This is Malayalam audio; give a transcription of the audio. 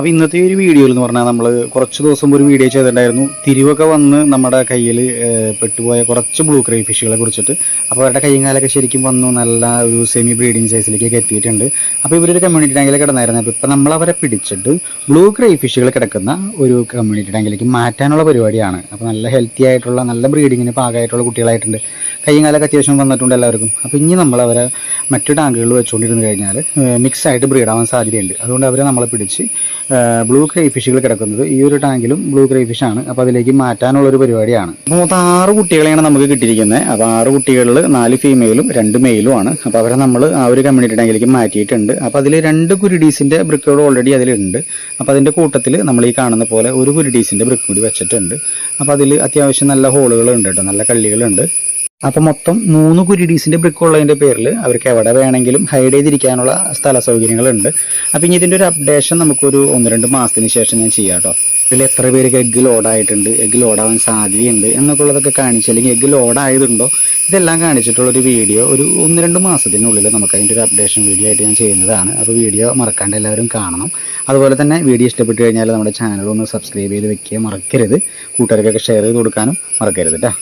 അപ്പോൾ ഇന്നത്തെ ഒരു വീഡിയോയിൽ എന്ന് പറഞ്ഞാൽ നമ്മൾ കുറച്ച് ദിവസം ഒരു വീഡിയോ ചെയ്തിട്ടുണ്ടായിരുന്നു. തിരിവൊക്കെ വന്ന് നമ്മുടെ കയ്യിൽ പെട്ടുപോയ കുറച്ച് ബ്ലൂ ക്രൈ ഫിഷുകളെ കുറിച്ചിട്ട്. അപ്പോൾ അവരുടെ കൈയും കാലൊക്കെ ശരിക്കും വന്നു നല്ല ഒരു സെമി ബ്രീഡിങ് സൈസിലേക്ക് എത്തിയിട്ടുണ്ട്. അപ്പോൾ ഇവരൊരു കമ്മ്യൂണിറ്റി ടാങ്കിൽ കിടന്നായിരുന്നു. അപ്പോൾ ഇപ്പോൾ നമ്മൾ അവരെ പിടിച്ചിട്ട് ബ്ലൂ ക്രൈ ഫിഷുകൾ കിടക്കുന്ന ഒരു കമ്മ്യൂണിറ്റി ടാങ്കിലേക്ക് മാറ്റാനുള്ള പരിപാടിയാണ്. അപ്പോൾ നല്ല ഹെൽത്തി ആയിട്ടുള്ള നല്ല ബ്രീഡിങ്ങിന് പാകമായിട്ടുള്ള കുട്ടികളായിട്ടുണ്ട്. കൈയും കാലൊക്കെ അത്യാവശ്യം വന്നിട്ടുണ്ട് എല്ലാവർക്കും. അപ്പോൾ ഇനി നമ്മൾ അവരെ മറ്റു ടാങ്കുകളിൽ വെച്ചുകൊണ്ടിരുന്ന് കഴിഞ്ഞാൽ മിക്സ് ആയിട്ട് ബ്രീഡാവാൻ സാധ്യതയുണ്ട്. അതുകൊണ്ട് അവരെ നമ്മളെ പിടിച്ച് ബ്ലൂ ക്രൈ ഫിഷുകൾ കിടക്കുന്നത് ഈ ഒരു ടാങ്കിലും ബ്ലൂ ക്രൈ ഫിഷാണ് അപ്പോൾ അതിലേക്ക് മാറ്റാനുള്ള ഒരു പരിപാടിയാണ്. മൂന്ന് ആറ് കുട്ടികളെയാണ് നമുക്ക് കിട്ടിയിരിക്കുന്നത്. അപ്പോൾ ആറ് കുട്ടികളിൽ നാല് ഫീമെയിലും രണ്ട് മെയിലും ആണ് അപ്പോൾ അവരെ നമ്മൾ ആ ഒരു കമ്മ്യൂണിറ്റി ടാങ്കിലേക്ക് മാറ്റിയിട്ടുണ്ട്. അപ്പോൾ അതിൽ രണ്ട് കുരുഡീസിന്റെ ബ്രിക്കുകൾ ഓൾറെഡി അതിലുണ്ട്. അപ്പോൾ അതിന്റെ കൂട്ടത്തിൽ നമ്മൾ ഈ കാണുന്ന പോലെ ഒരു കുരുഡീസിന്റെ ബ്രിക്ക് കൂടി വെച്ചിട്ടുണ്ട്. അപ്പോൾ അതിൽ അത്യാവശ്യം നല്ല ഹോളുകളുണ്ട് കേട്ടോ നല്ല കള്ളികളുണ്ട് അപ്പോൾ മൊത്തം മൂന്ന് കുരിഡീസിന്റെ ബ്രിക്ക് ഉള്ളതിന്റെ പേരിൽ അവർക്ക് എവിടെ വേണമെങ്കിലും ഹൈഡ് ചെയ്തിരിക്കാനുള്ള സ്ഥല സൗകര്യങ്ങളുണ്ട് അപ്പൊ ഇനി ഇതിന്റെ ഒരു അപ്ഡേഷൻ നമുക്കൊരു ഒന്ന് രണ്ട് മാസത്തിന് ശേഷം ഞാൻ ചെയ്യാം കേട്ടോ ഇതിൽ എത്ര പേർക്ക് എഗ്ഗ് ലോഡായിട്ടുണ്ട് എഗ്ഗ് ലോഡാവാൻ സാധ്യതയുണ്ട് എന്നൊക്കെ ഉള്ളതൊക്കെ കാണിച്ച് അല്ലെങ്കിൽ എഗ്ഗ് ലോഡായതുണ്ടോ ഇതെല്ലാം കാണിച്ചിട്ടുള്ളൊരു വീഡിയോ ഒരു ഒന്ന് രണ്ട് മാസത്തിനുള്ളിൽ നമുക്ക് അതിന്റെ ഒരു അപ്ഡേഷൻ വീഡിയോ ആയിട്ട് ഞാൻ ചെയ്യുന്നതാണ്. അപ്പോൾ വീഡിയോ മറക്കാണ്ട് എല്ലാവരും കാണണം. അതുപോലെ തന്നെ വീഡിയോ ഇഷ്ടപ്പെട്ട് കഴിഞ്ഞാൽ നമ്മുടെ ചാനൽ ഒന്ന് സബ്സ്ക്രൈബ് ചെയ്ത് വെക്കുക മറക്കരുത്. കൂട്ടുകാർക്കൊക്കെ ഷെയർ ചെയ്ത് കൊടുക്കാനും മറക്കരുത് കേട്ടോ